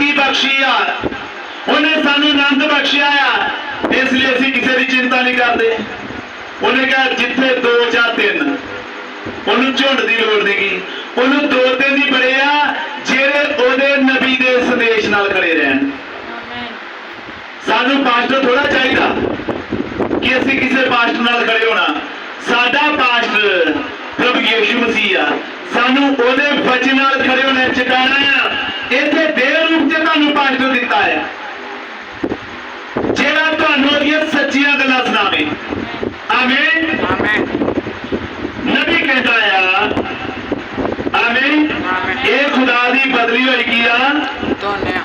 ਸ਼ਾਂਤੀ ਬਖਸ਼ੀ ਆ? ਉਹਨੇ ਸਾਨੂੰ ਆਨੰਦ ਬਖਸ਼ਿਆ ਆ। ਇਸ ਲਈ ਅਸੀਂ ਕਿਸੇ ਦੀ ਚਿੰਤਾ ਨਹੀਂ ਕਰਦੇ। ਉਹਨੇ ਕਿਹਾ, ਜਿੱਥੇ ਦੋ ਜਾਂ ਤਿੰਨ, ਉਹਨੂੰ ਝੁੰਡ ਦੀ ਲੋੜ ਨਹੀਂਗੀ ਉਹਨੂੰ ਦੋ ਤਿੰਨ ਹੀ ਬੜੇ ਆ, ਜਿਹੜੇ ਉਹਦੇ ਨਬੀ ਦੇ ਸੰਦੇਸ਼ ਨਾਲ ਖੜੇ ਰਹਿਣ। ਸਾਨੂੰ ਪਾਸਟਰ ਥੋੜਾ ਚਾਹੀਦਾ ਕਿ ਅਸੀਂ ਕਿਸੇ ਪਾਸਟਰ ਨਾਲ ਖੜੇ ਹੋਣਾ। ਸਾਡਾ ਪਾਸਟਰ ਪ੍ਰਭੂ ਯੀਸ਼ੂ ਮਸੀਹ ਆ। ਸਾਨੂੰ ਉਹਦੇ ਵਚਨ ਨਾਲ ਖੜੇ ਹੋਣਾ ਚਟਾਣਾ ਆ ਇੱਥੇ ਦੇ ਰੂਪ 'ਚ ਤੁਹਾਨੂੰ ਪਾਸਟਰ ਦਿੱਤਾ ਆ ਜਿਹੜਾ ਤੁਹਾਨੂੰ ਉਹਦੀਆਂ ਸੱਚੀਆਂ ਗੱਲਾਂ ਸੁਣਾਵੇ। ਆਮੀਨ? ਆਮੇਨ। ਨਬੀ ਕਹਿੰਦਾ ਆ ਆਮੀਨ? ਆਮੀਨ। ਇਹ ਖੁਦਾ ਦੀ ਬਦਲੀ ਹੋਈ ਕੀ ਆ? ਧੰਨਿਆ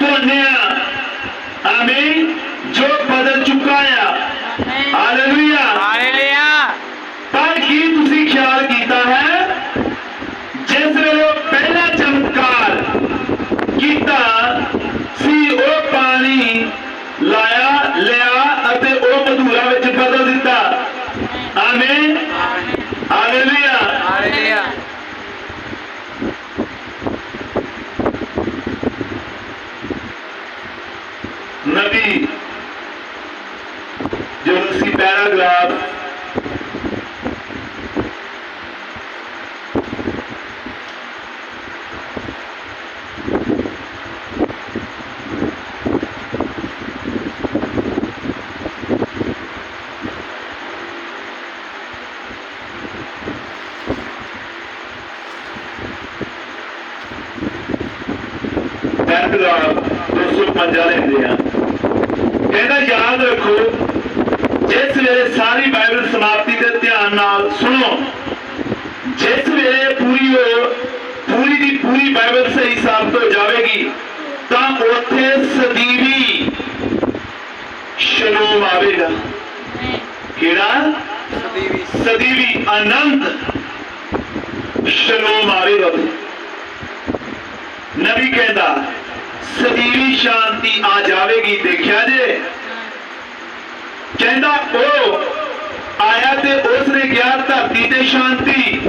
ਧੋਨਿਆ ਆਮੀਨ? ਜੋ ਬਦਲ ਚੁੱਕਾ ਆ। ਹਾਲੇਲੂਇਆ। ਹਾਲੇਲੂਇਆ। ਪਰ ਕੀ ਤੁਸੀਂ ਖਿਆਲ ਕੀਤਾ ਹੈ ਜਿਸ ਵੇਲੇ ਉਹ ਪਹਿਲਾ ਚਮਤਕਾਰ ਕੀਤਾ ਸੀ ਉਹ ਪਾਣੀ ਲਾਇਆ ਲਿਆ ਅਤੇ ਉਹ ਮਧੂਰਾ ਵਿੱਚ ਬਦਲ ਦਿੱਤਾ। ਆਮੀਨ ਹਾਲੇਲੂਇਆ ਹਾਲੇਲੂਇਆ ਨਬੀ ਜਦੋਂ ਅਸੀਂ ਪੈਰਾਗ੍ਰਾਫ ਪੈਰਾਗ੍ਰਾਫ 250 ਲੈਂਦੇ ਆ। ਕਹਿੰਦਾ ਯਾਦ ਰੱਖੋ ਜਿਸ ਵੇਲੇ ਸਾਰੀ ਬਾਈਬਲ ਸਮਾਪਤੀ ਦੇ ਧਿਆਨ ਨਾਲ ਸੁਣੋ ਜਿਸ ਵੇਲੇ ਪੂਰੀ ਹੋ ਪੂਰੀ ਦੀ ਪੂਰੀ ਬਾਈਬਲ ਸਹੀ ਸਾਬਤ ਹੋ ਜਾਵੇਗੀ ਤਾਂ ਉੱਥੇ ਸਦੀਵੀ ਸ਼ਲੋਮ ਆਵੇਗਾ। ਕਿਹੜਾ? ਸਦੀਵੀ। ਸਦੀਵੀ ਅਨੰਤ ਸ਼ਲੋਮ ਆਵੇਗਾ। ਨਬੀ ਕਹਿੰਦਾ ਸਦੀਵੀ ਸ਼ਾਂਤੀ ਆ ਜਾਵੇਗੀ, ਦੇਖਿਆ ਜੇ? ਕਹਿੰਦਾ ਉਹ ਆਇਆ ਤੇ ਉਸ ਨੇ ਕਿਹਾ, ਧਰਤੀ ਤੇ ਸ਼ਾਂਤੀ।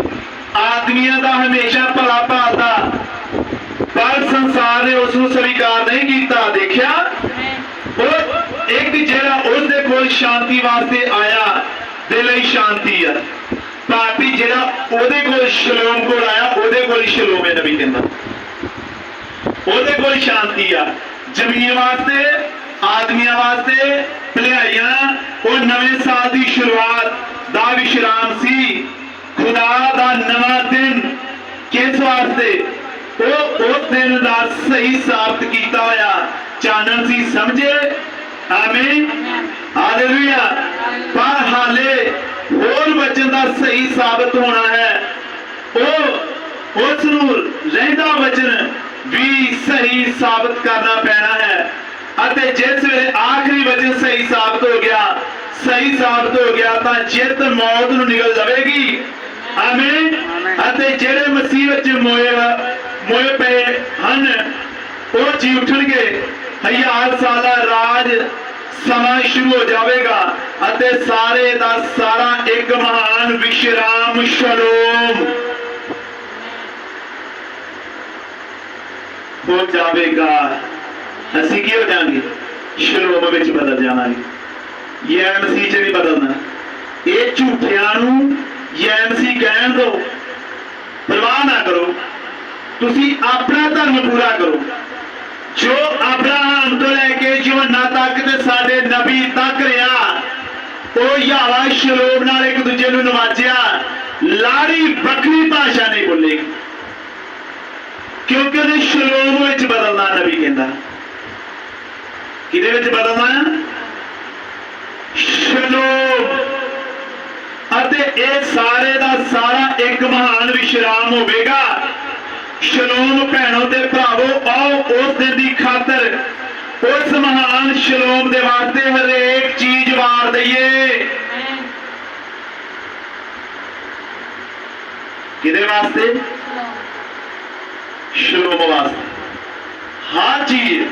ਆਦਮੀਆਂ ਦਾ ਹਮੇਸ਼ਾ ਭਲਾ ਭਾਲਦਾ। ਪਰ ਸੰਸਾਰ ਨੇ ਉਸ ਨੂੰ ਸਵੀਕਾਰ ਨਹੀਂ ਕੀਤਾ, ਦੇਖਿਆ? ਉਹ ਇੱਕ ਜਿਹੜਾ ਉਸ ਦੇ ਕੋਲ ਸ਼ਾਂਤੀ ਵਾਸਤੇ ਆਇਆ, ਦੇ ਲਈ ਸ਼ਾਂਤੀ ਆ। ਪਾਪੀ ਜਿਹੜਾ ਉਹਦੇ ਕੋਲ ਸ਼ਲੋਮ ਕੋਲ ਆਇਆ, ਉਹਦੇ ਕੋਲ ਸ਼ਲੋਮ ਹੈ ਨਬੀ ਕਹਿੰਦਾ। ਉਹਦੇ ਕੋਲ ਸ਼ਾਂਤੀ ਆ। ਜ਼ਮੀਨ ਵਾਸਤੇ, ਆਦਮੀਆਂ ਵਾਸਤੇ, ਭਲਾਈਆਂ, ਉਹ ਨਵੇਂ ਸਾਲ ਦੀ ਸ਼ੁਰੂਆਤ ਦਾ ਵਿਸ਼ਰਾਮ ਸੀ। ਖੁਦਾ ਦਾ ਨਵਾਂ ਦਿਨ ਕਿਸ ਵਾਸਤੇ? ਉਹ ਉਸ ਦਿਨ ਦਾ ਸਹੀ ਸਾਬਤ ਕੀਤਾ ਹੋਇਆ। ਚਾਨਣ ਸੀ, ਸਮਝੇ? ਆਮੀਨ। ਹਾਲੇਲੂਇਆ। ਪਰ ਹਾਲੇ ਹੋਰ ਵਚਨ ਦਾ ਸਹੀ ਸਾਬਤ ਹੋਣਾ ਹੈ। ਉਹ ਉਸ ਨੂੰ ਰਹਿੰਦਾ ਵਚਨ ਵੀ ਸਹੀ ਸਾਬਤ ਕਰਨਾ ਪੈਣਾ ਹੈ। ਅਤੇ ਜਿਸ ਵੇਲੇ ਆਖਰੀ ਵਚਨ ਸਹੀ ਸਾਬਤ ਹੋ ਗਿਆ ਸਹੀ ਸਾਬਤ ਹੋ ਗਿਆ ਤਾਂ ਜਿੱਤ ਮੌਤ ਨੂੰ ਨਿਕਲ ਜਾਵੇਗੀ ਆਮੀਨ। ਅਤੇ ਜਿਹੜੇ ਮਸੀਹ ਵਿੱਚ ਮੋਏ ਮੋਏ ਪਏ ਹਨ ਉਹ ਜੀ ਉਠਣਗੇ। ਹਜ਼ਾਰ ਸਾਲਾ ਰਾਜ ਸਮਾਂ ਸ਼ੁਰੂ ਹੋ ਜਾਵੇਗਾ ਅਤੇ ਸਾਰੇ ਦਾ ਸਾਰਾ ਇੱਕ ਮਹਾਨ ਵਿਸ਼ਰਾਮ ਸ਼ਲੋਮ ਹੋ ਜਾਵੇਗਾ? ਅਸੀਂ ਕੀ ਹੋ ਜਾਾਂਗੇ ਸ਼ਲੋਮ ਵਿੱਚ ਬਦਲ ਜਾਵਾਂਗੇ ਇਹ ਐਮਸੀ ਚ ਨਹੀਂ ਬਦਲਣਾ ਇਹ ਝੂਠਿਆਂ ਨੂੰ ਇਹ ਐਮਸੀ ਕਹਿਣ ਦਿਓ ਪਰਵਾਹ ਨਾ ਕਰੋ। ਤੁਸੀਂ ਆਪਣਾ ਧਰਮ ਪੂਰਾ ਕਰੋ। ਜੋ ਅਬਰਾਹਮ ਤੋਂ ਲੈ ਕੇ ਯੋਹੰਨਾ ਤੱਕ ਤੇ ਸਾਡੇ ਨਬੀ ਤੱਕ ਰਿਹਾ, ਉਹ ਯਾਵਾ ਸ਼ਲੋਮ ਨਾਲ ਇੱਕ ਦੂਜੇ ਨੂੰ ਨਵਾਜਿਆ। ਲਾੜੀ ਵੱਖਰੀ ਭਾਸ਼ਾ ਨਹੀਂ ਬੋਲੇਗੀ। ਕਿਉਂਕਿ ਉਹਦੇ ਸ਼ਲੋਮ ਵਿੱਚ ਬਦਲਣਾ ਨਬੀ ਕਹਿੰਦਾ। ਕਿਹਦੇ ਵਿੱਚ ਬਦਲਣਾ? ਸ਼ਲੋਮ ਅਤੇ ਇਹ ਸਾਰੇ ਦਾ ਸਾਰਾ ਇੱਕ ਮਹਾਨ ਵਿਸ਼ਰਾਮ ਹੋਵੇਗਾ। ਸ਼ਲੋਮ ਭੈਣੋ ਤੇ ਭਰਾਵੋ, ਆਓ ਉਸ ਦਿਨ ਦੀ ਖਾਤਰ ਉਸ ਮਹਾਨ ਸ਼ਲੋਮ ਦੇ ਵਾਸਤੇ ਹਰੇਕ ਚੀਜ਼ ਵਾਰ ਦਈਏ। ਕਿਹਦੇ ਵਾਸਤੇ? ਸ਼ਲੋਮ ਵਾਸਤੇ ਹਰ ਚੀਜ਼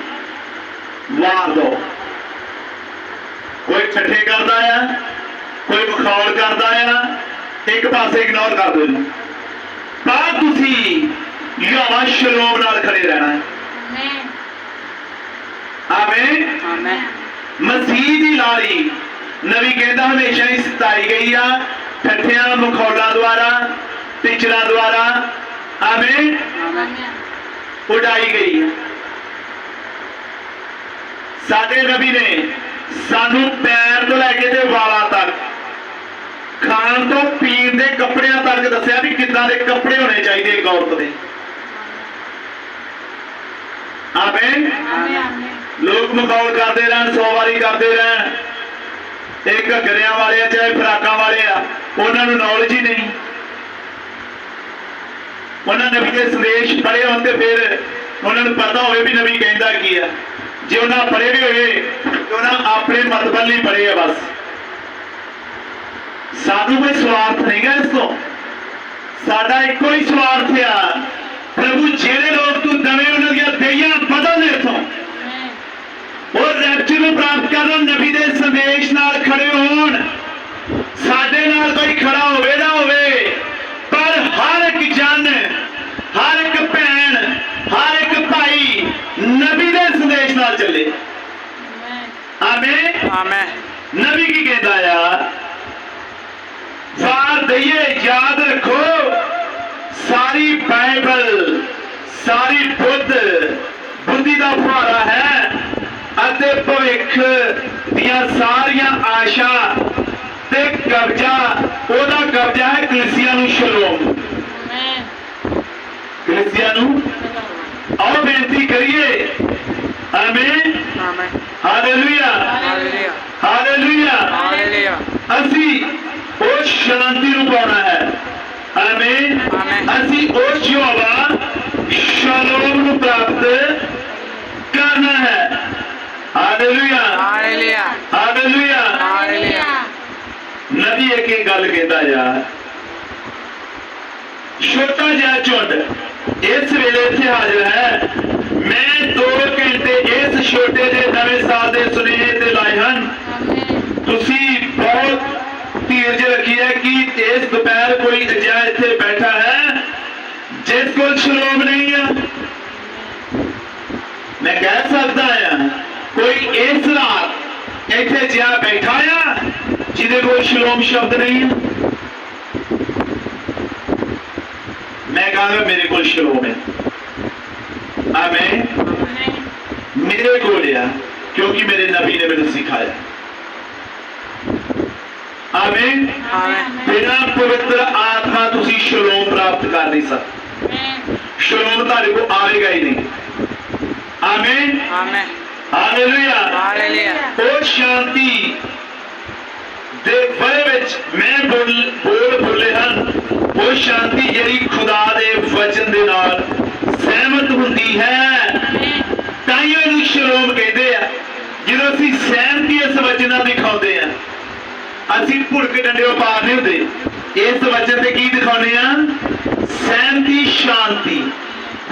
ਵਾਰ ਦੋ। ਕੋਈ ਠੱਠੇ ਕਰਦਾ ਆ ਕੋਈ ਮਖੌਲ ਕਰਦਾ ਆ ਇੱਕ ਪਾਸੇ ਇਗਨੋਰ ਕਰ ਦਿਓ ਇਹਨੂੰ। ਪਰ ਤੁਸੀਂ ਯਾਵਾ ਸ਼ਲੋਮ ਨਾਲ ਖੜੇ ਰਹਿਣਾ। ਹੈ ਆਮੀਨ। ਆਮੇਨ ਮਸੀਹ ਦੀ ਲਾੜੀ। ਨਬੀ ਕਹਿੰਦਾ ਹਮੇਸ਼ਾ ਹੀ ਸਤਾਈ ਗਈ ਆ। ਠੱਠਿਆਂ ਮਖੌਲਾਂ ਦੁਆਰਾ ਟੀਚਰਾਂ ਦੁਆਰਾ ਆਮੇਨ। ਉਡਾਈ ਗਈ ਆ ਸਾਡੇ ਨਬੀ ਨੇ ਸਾਨੂੰ ਪੈਰ ਤੋਂ ਲੈ ਕੇ ਤੇ ਵਾਲਾਂ ਤੱਕ ਖਾਣ ਤੋਂ ਪੀਣ ਦੇ ਕੱਪੜਿਆਂ ਤੱਕ ਦੱਸਿਆ ਵੀ ਕਿੱਦਾਂ ਦੇ ਕੱਪੜੇ ਹੋਣੇ ਚਾਹੀਦੇ ਔਰਤ ਦੇ। ਆਮੀਨ। ਲੋਕ ਮਖੌਲ ਕਰਦੇ ਰਹਿਣ ਸੌ ਵਾਰੀ ਕਰਦੇ ਰਹਿਣ। ਇਹ ਘੱਗਰਿਆਂ ਵਾਲੇ ਚਾਹੇ ਫਰਾਕਾਂ ਵਾਲੇ ਆ ਉਹਨਾਂ ਨੂੰ ਨੌਲੇਜ ਹੀ ਨਹੀਂ। ਉਹਨਾਂ ਨਬੀ ਦੇ ਸੰਦੇਸ਼ ਪੜ੍ਹੇ ਹੋਣ ਤੇ ਫਿਰ ਉਹਨਾਂ ਨੂੰ ਪਤਾ ਹੋਵੇ ਵੀ ਨਬੀ ਕਹਿੰਦਾ ਕੀ ਆ। ਜੇ ਉਹਨਾਂ ਪੜ੍ਹੇ ਵੀ ਹੋਏ, ਤੇ ਉਹਨਾਂ ਆਪਣੇ ਮਤਬਲ ਲਈ ਪੜ੍ਹੇ ਆ ਬਸ। ਸਾਨੂੰ ਕੋਈ ਸਵਾਰਥ ਨਹੀਂ ਗਾ ਇਸ ਤੋਂ। ਸਾਡਾ ਇੱਕੋ ਹੀ ਸਵਾਰਥ ਆ। ਪ੍ਰਭੂ ਜਿਹੜੇ ਲੋਕ ਤੂੰ ਦਵੇਂ ਉਹਨਾਂ ਦੀਆਂ ਦੇਈਆਂ ਬਦਲ ਦੇ ਇਥੋਂ। ਉਹ ਰੈਪਚਰ ਨੂੰ ਪ੍ਰਾਪਤ ਕਰਨ ਨਬੀ ਦੇ ਸੰਦੇਸ਼ ਨਾਲ ਖੜੇ ਹੋਣ। ਸਾਡੇ ਨਾਲ ਕੋਈ ਖੜਾ ਹੋਵੇ ਨਾ ਹੋਵੇ ਪਰ ਹਰ ਇੱਕ ਜਨ ਹਰ ਇੱਕ ਭੈਣ ਹਰ ਇੱਕ ਭਾਈ ਨਬੀ ਦੇ ਸੰਦੇਸ਼ ਨਾਲ ਚੱਲੇ ਆਮੀਨ ਆਮੇਨ ਨਬੀ ਕੀ ਕਹਿੰਦਾ ਆ? ਵਾਰ ਦਈਏ ਯਾਦ ਰੱਖੋ ਸਾਰੀ ਬਾਈਬਲ ਸਾਰੀ ਬੁੱਧ ਬੁੱਧੀ ਦਾ ਫੁਹਾਰਾ ਹੈ ਅਤੇ ਭਵਿੱਖ ਦੀਆਂ ਸਾਰੀਆਂ ਆਸ਼ਾ ਤੇ ਕਬਜ਼ਾ ਉਹਦਾ ਕਬਜ਼ਾ ਹੈ ਕਲੀਸਿਆ ਨੂੰ ਸ਼ਲੋਮ। ਕਲੀਸਿਆ ਨੂੰ ਆਓ ਬੇਨਤੀ ਕਰੀਏ। ਆਮੀਨ। ਆਮੇਨ। ਹਾਲੇਲੂਇਆ ਹਾਲੇਲੂਇਆ ਹਾਲੇਲੂਇਆ ਅਸੀਂ ਉਹ ਸ਼ਾਂਤੀ ਨੂੰ ਪਾਉਣਾ ਹੈ। ਆਮੀਨ। ਅਸੀਂ ਉਹ ਯੋਵਾ ਸ਼ਲੋਮ ਨੂੰ ਪ੍ਰਾਪਤ ਕਰਨਾ ਹੈ। ਹਾਲੇਲੂਇਆ ਹਾਲੇਲੂਇਆ ਹਾਲੇਲੂਇਆ ਹਾਲੇਲੂਇਆ ਨਬੀ ਇੱਕ ਇਹ ਗੱਲ ਕਹਿੰਦਾ ਯਾਰ ਛੋਟਾ ਜਿਹਾ ਝੁੰਡ ਇਸ ਵੇਲੇ ਇੱਥੇ ਹਾਜ਼ਰ ਹੈ। ਮੈਂ 2 ਘੰਟੇ ਇਸ ਛੋਟੇ ਦੇ ਨਵੇਂ ਸਾਲ ਦੇ ਸੁਨੇਹੇ ਤੇ ਲਾਏ ਹਨ। ਤੁਸੀਂ ਬਹੁਤ ਧੀਰਜ ਰੱਖੀ ਕਿ ਇਸ ਦੁਪਹਿਰ ਕੋਈ ਅਜਿਹਾ ਇੱਥੇ ਬੈਠਾ ਹੈ, ਜਿਸ ਕੋਲ ਸ਼ਲੋਮ ਨਹੀਂ ਆ। ਮੈਂ ਕਹਿ ਸਕਦਾ ਆ ਕੋਈ ਇਸ ਰਾਤ ਇੱਥੇ ਜਿਹਾ ਬੈਠਾ ਆ, ਜਿਹਦੇ ਕੋਲ ਸ਼ਲੋਮ ਸ਼ਬਦ ਨਹੀਂ ਆ। ਮੈਂ ਕਹਾਂਗਾ, ਮੇਰੇ ਕੋਲ ਸ਼ਲੋਮ ਹੈ। ਆਮੀਨ। ਮੇਰੇ ਕੋਲ ਆ ਕਿਉਂਕਿ ਮੇਰੇ ਨਬੀ ਨੇ ਮੈਨੂੰ ਸਿਖਾਇਆ। ਆਮੀਨ। ਆਮੇਨ। ਬਿਨਾਂ ਪਵਿੱਤਰ ਆਤਮਾ ਤੁਸੀਂ ਸ਼ਲੋਮ ਪ੍ਰਾਪਤ ਕਰ ਨਹੀਂ ਸਕਦੇ। ਸ਼ਲੋਮ ਤੁਹਾਡੇ ਕੋਲ ਆਵੇਗਾ ਹੀ ਨਹੀਂ। ਆਮੀਨ। ਆਮੇਨ। ਹਾਲੇਲੂਇਆ। ਹਾਲੇਲੂਇਆ। ਉਹ ਸ਼ਾਂਤੀ ਦੇ ਬਾਰੇ ਵਿੱਚ ਮੈਂ ਬੋਲ ਬੋਲ ਬੋਲੇ ਹਨ। ਉਹ ਸ਼ਾਂਤੀ ਜਿਹੜੀ ਖੁਦਾ ਦੇ ਵਚਨ ਦੇ ਨਾਲ ਸਹਿਮਤ ਹੁੰਦੀ ਹੈ। ਤਾਂ ਹੀ ਉਹਨੂੰ ਸ਼ਲੋਮ ਕਹਿੰਦੇ ਆ। ਜਦੋਂ ਅਸੀਂ ਸਹਿਮਤੀ ਇਸ ਵਚਨ ਦਿਖਾਉਂਦੇ ਆ, ਅਸੀਂ ਭੁੜਕ ਡੰਡਿਓ ਪਾਰ ਨਹੀਂ ਹੁੰਦੇ। ਇਸ ਵਚਨ ਤੇ ਕੀ ਦਿਖਾਉਂਦੇ ਆ? ਸਹਿਮਤੀ ਸ਼ਾਂਤੀ।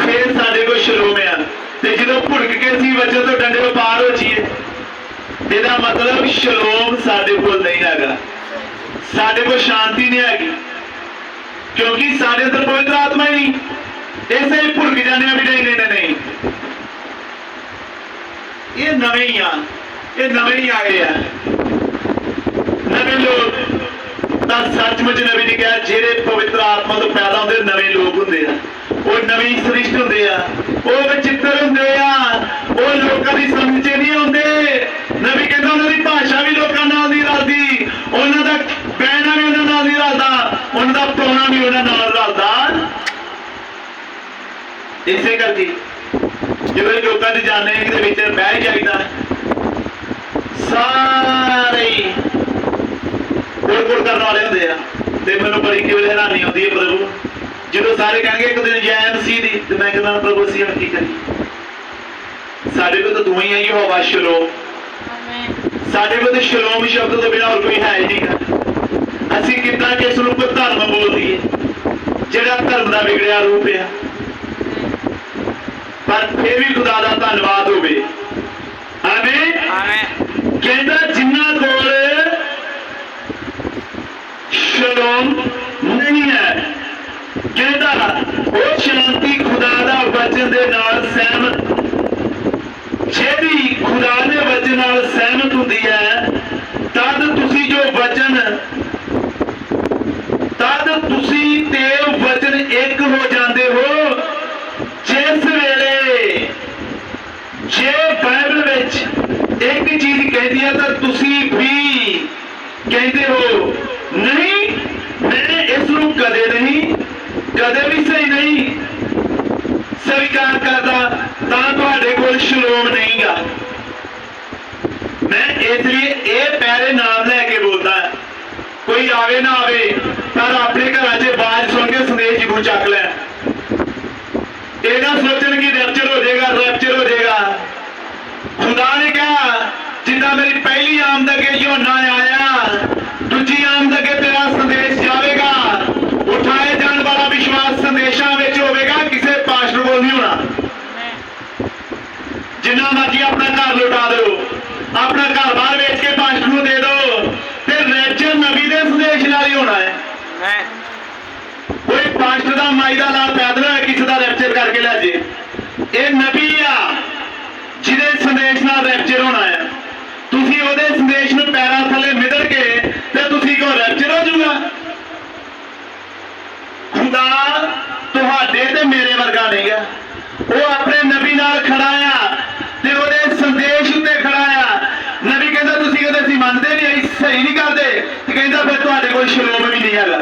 ਫਿਰ ਸਾਡੇ ਕੋਲ ਸ਼ਲੋਮ ਆ। ਤੇ ਜਦੋਂ ਭੁੜਕ ਕੇ ਅਸੀਂ ਵਚਨ ਤੋਂ ਡੰਡਿਓ ਪਾਰ ਹੋ ਜਾਈਏ, ਇਹਦਾ ਮਤਲਬ ਸ਼ਲੋਮ ਸਾਡੇ ਕੋਲ ਨਹੀਂ ਹੈਗਾ। ਸਾਡੇ ਕੋਲ ਸ਼ਾਂਤੀ ਨਹੀਂ ਹੈਗੀ। ਕਿਉਂਕਿ ਸਾਡੇ ਅੰਦਰ ਪਵਿੱਤਰ ਆਤਮਾ ਹੀ ਨਹੀਂ। ਇਸੇ ਹੀ ਭੁਲਕ ਜਾਂਦੇ ਆ ਵੀ ਨਹੀਂ ਨਹੀਂ ਨਹੀਂ, ਇਹ ਨਵੇਂ ਹੀ ਆ। ਇਹ ਨਵੇਂ ਹੀ ਆ ਗਏ ਆ। ਨਵੇਂ ਲੋਕ ਤਾਂ ਸੱਚਮੁੱਚ ਨਬੀ ਨੇ ਕਿਹਾ ਜਿਹੜੇ ਪਵਿੱਤਰ ਆਤਮਾ ਤੋਂ ਪੈਦਾ ਹੁੰਦੇ ਨਵੇਂ ਲੋਕ ਹੁੰਦੇ ਆ। ਉਹ ਨਵੀਂ ਸ੍ਰਿਸ਼ਟ ਹੁੰਦੇ ਆ। ਉਹ ਵਿਚਿੱਤਰ ਹੁੰਦੇ ਆ। ਉਹ ਲੋਕਾਂ ਦੀ ਸਮਝ ਨਹੀਂ ਆਉਂਦੇ। ਨਬੀ ਕਹਿੰਦਾ ਉਹਨਾਂ ਦੀ ਭਾਸ਼ਾ ਵੀ ਲੋਕਾਂ ਨਾਲ ਨਹੀਂ ਰਲਦੀ ਉਹਨਾਂ ਦਾ ਬਹਿਣਾ ਵੀ ਉਹਨਾਂ ਨਾਲ ਨਹੀਂ ਰਲਦਾ ਉਹਨਾਂ ਦਾ ਪਾਉਣਾ ਵੀ ਉਹਨਾਂ ਨਾਲ ਰਲਦਾ ਇਸੇ ਕਰਕੇ ਜਦੋਂ ਲੋਕਾਂ ਦੇ ਜਾਣੇ ਦੇ ਵਿੱਚ ਬਹਿ ਜਾਈਦਾ। ਸਾਰੇ ਹੀ ਕੋਲ ਕਰਨ ਵਾਲੇ ਹੁੰਦੇ ਆ। ਤੇ ਮੈਨੂੰ ਬੜੀ ਕਿਵੇਂ ਹੈਰਾਨੀ ਆਉਂਦੀ ਹੈ ਪ੍ਰਭੂ। ਜਦੋਂ ਸਾਰੇ ਕਹਿਣਗੇ ਇੱਕ ਦਿਨ ਜੈ ਮਸੀਹ ਦੀ ਤੇ ਮੈਂ ਕਹਿੰਦਾ ਪ੍ਰਭੂ ਅਸੀਂ ਹੁਣ ਕੀ ਕਰੀਏ? ਸਾਡੇ ਕੋਲ ਤਾਂ ਤੂੰ ਹੀ ਆਈ ਹੋਵਾ ਸ਼ਲੋਮ ਸਾਡੇ ਕੋਲ ਤਾਂ ਸ਼ਲੋਮ ਸ਼ਬਦ ਤੋਂ ਬਿਨਾਂ ਹੋਰ ਕੋਈ ਹੈ ਹੀ ਨਹੀਂਗਾ। ਅਸੀਂ ਕਿੱਦਾਂ ਕਿਸ ਨੂੰ ਕੋਈ ਧਰਮ ਬੋਲ ਦਈਏ ਜਿਹੜਾ ਧਰਮ ਦਾ ਵਿਗੜਿਆ ਰੂਪ ਆ। ਬਸ ਫੇਰ ਵੀ ਖੁਦਾ ਦਾ ਧੰਨਵਾਦ ਹੋਵੇ। ਆਮੀਨ। ਕਹਿੰਦਾ ਜਿੰਨਾ ਕੋਲ ਸ਼ਲੋਮ ਨਹੀਂ ਹੈ ਕਹਿੰਦਾ ਉਹ ਸ਼ਾਂਤੀ ਖੁਦਾ ਦਾ ਵਚਨ ਦੇ ਨਾਲ ਸਹਿਮਤ ਜਿਹੜੀ ਖੁਦਾ ਦੇ ਵਚਨ ਨਾਲ ਸਹਿਮਤ ਹੁੰਦੀ ਹੈ ਤਦ ਤੁਸੀਂ ਜੋ ਵਚਨ ਤਦ ਤੁਸੀਂ ਤੇ ਵਚਨ ਇੱਕ ਹੋ ਜਾਂਦੇ ਹੋ। ਇੱਕ ਚੀਜ਼ ਕਹਿੰਦੀ ਹੈ ਤਾਂ ਤੁਸੀਂ ਵੀ ਕਹਿੰਦੇ ਹੋ, ਨਹੀਂ, ਮੈਂ ਇਸ ਨੂੰ ਕਦੇ ਨਹੀਂ, ਕਦੇ ਵੀ ਸਹੀ ਨਹੀਂ ਸਵੀਕਾਰ ਕਰਦਾ, ਤਾਂ ਤੁਹਾਡੇ ਕੋਲ ਸ਼ਲੋਮ ਨਹੀਂਗਾ ਮੈਂ ਇਸ ਲਈ ਇਹ ਪੈਰੇ ਨਾਮ ਲੈ ਕੇ ਬੋਲਦਾ, ਕੋਈ ਆਵੇ ਨਾ ਆਵੇ, ਪਰ ਆਪਣੇ ਘਰਾਂ 'ਚ ਆਵਾਜ਼ ਸੁਣ ਕੇ ਸੰਦੇਸ਼ ਜ਼ਰੂਰ ਚੱਕ ਲੈ। ਇਹ ਨਾ ਸੋਚਣ ਕਿ ਰੈਪਚਰ ਹੋ ਜਾਏਗਾ ਰੈਪਚਰ ਹੋ ਜਾਏਗਾ। ਖੁਦਾ ਨੇ ਕਿਹਾ, ਜਿੱਦਾਂ ਮੇਰੀ ਪਹਿਲੀ ਆਮਦ ਅਗੇ ਯੋਨਾ ਆਇਆ। ਦੂਜੀ ਆਮਦ ਅਗੇ ਤੇਰਾ ਸੰਦੇਸ਼ ਜਾਵੇਗਾ। ਉਠਾਏ ਜਾਣ ਵਾਲਾ ਵਿਸ਼ਵਾਸ ਸੰਦੇਸ਼ਾਂ ਵਿੱਚ ਹੋਵੇਗਾ, ਕਿਸੇ ਪਾਸਟਰ ਕੋਲ ਨਹੀਂ ਹੋਣਾ। ਜਿੰਨਾ ਮਰਜ਼ੀ ਆਪਣਾ ਘਰ ਲੁਟਾ ਦਿਓ, ਆਪਣਾ ਘਰ ਬਾਹਰ ਵੇਚ ਕੇ ਪਾਸਟਰ ਨੂੰ ਦੇ ਦਿਓ ਤੇ ਰੈਪਚਰ ਨਬੀ ਦੇ ਸੰਦੇਸ਼ ਨਾਲ ਹੀ ਹੋਣਾ ਹੈ। ਕੋਈ ਪਾਸਟਰ ਦਾ ਮਾਈ ਦਾ ਲਾਲ ਪੈਦਲ, ਕਿਸੇ ਦਾ ਰੈਪਚਰ ਕਰਕੇ ਲੈ ਜੇ। ਇਹ ਨਬੀ ਆ। ਜਿਹਦੇ ਸੰਦੇਸ਼ ਨਾਲ ਰੈਪਚਰ ਹੋਣਾ ਹੈ। ਤੁਸੀਂ ਉਹਦੇ ਸੰਦੇਸ਼ ਨੂੰ ਪੈਰਾਂ ਥੱਲੇ ਮਿੱਧੜ ਕੇ ਤੇ ਤੁਸੀਂ ਕਹੋ ਰੈਪਚਰ ਹੋ ਜਾਊਗਾ? ਖੁਦਾ ਤੁਹਾਡੇ ਤੇ ਮੇਰੇ ਵਰਗਾ ਨਹੀਂ ਨਹੀਂਗਾ ਉਹ ਆਪਣੇ ਨਬੀ ਨਾਲ ਖੜਾ ਆ ਤੇ ਉਹਦੇ ਸੰਦੇਸ਼ ਉੱਤੇ ਖੜਾ ਆ। ਨਬੀ ਕਹਿੰਦਾ, ਤੁਸੀਂ ਕਹਿੰਦੇ ਅਸੀਂ ਮੰਨਦੇ ਨਹੀਂ, ਅਸੀਂ ਸਹੀ ਨਹੀਂ ਕਰਦੇ। ਤੇ ਕਹਿੰਦਾ, ਫਿਰ ਤੁਹਾਡੇ ਕੋਲ ਸ਼ਲੋਮ ਵੀ ਨਹੀਂ ਹੈਗਾ।